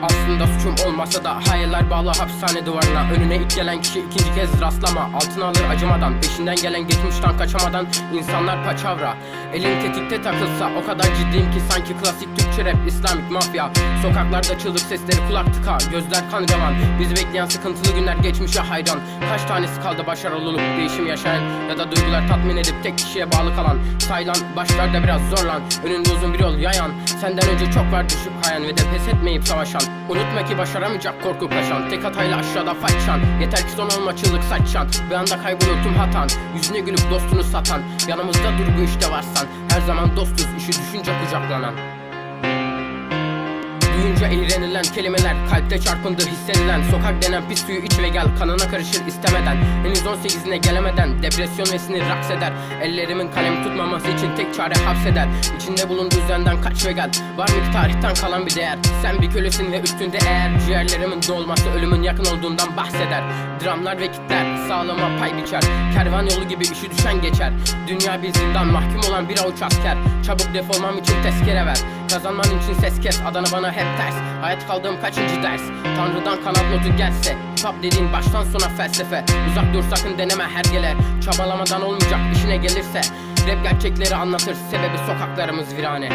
Um, suçum olmasa da Hayaller bağlı hapishane duvarına. Önüne ilk gelen kişi ikinci kez rastlama. Altına alır acımadan Peşinden gelen geçmişten kaçamadan insanlar paçavra. Elin tetikte takılsa o kadar ciddiyim ki Sanki klasik Türkçe rap İslamik mafya. Sokaklarda çığlık sesleri kulak tıka Gözler kan revan Bizi bekleyen sıkıntılı günler geçmişe hayran. Kaç tanesi kaldı başarılı olup değişim yaşayan? Ya da duygular tatmin edip tek kişiye bağlı kalan. Saylan başlarda biraz zorlan. Önünde uzun bir yol yayan. Senden önce çok var düşüp kayan Ve de pes etmeyip savaşan Unutma ki başaramayacak korku kaşan Tek hatayla aşağıda façan Yeter ki son olma çığlık saçan Bir anda kaybolur tüm hatan. Yüzüne gülüp dostunu satan. Yanımızda dur bu işte varsan. Her zaman dostuz işi düşünce kucaklanan Duyunca eğrenilen kelimeler Kalpte çarpındır hissedilen Sokak denen pis suyu iç ve gel Kanına karışır istemeden. Henüz 18'ine gelemeden Depresyon ve sinir raks eder. Ellerimin kalem tutmaması için tek çare hapseder. İçinde bulunduğu düzenden kaç ve gel. Var mı ki tarihten kalan bir değer? Sen bir kölesin ve üstünde eğer. Ciğerlerimin dolması ölümün yakın olduğundan bahseder. Dramlar ve kitler sağlama pay biçer. Kervan yolu gibi işi düşen geçer. Dünya bir zindan mahkum olan bir avuç asker. Çabuk defolmam için tezkere ver Kazanman için ses kes. Adana bana hep ters. Hayat kaldığım kaçıncı ders? Tanrıdan kanat notu gelse Kitap dediğin baştan sona felsefe. Uzak dur sakın deneme hergele Çabalamadan olmayacak işine gelirse Rap gerçekleri anlatır. Sebebi sokaklarımız virane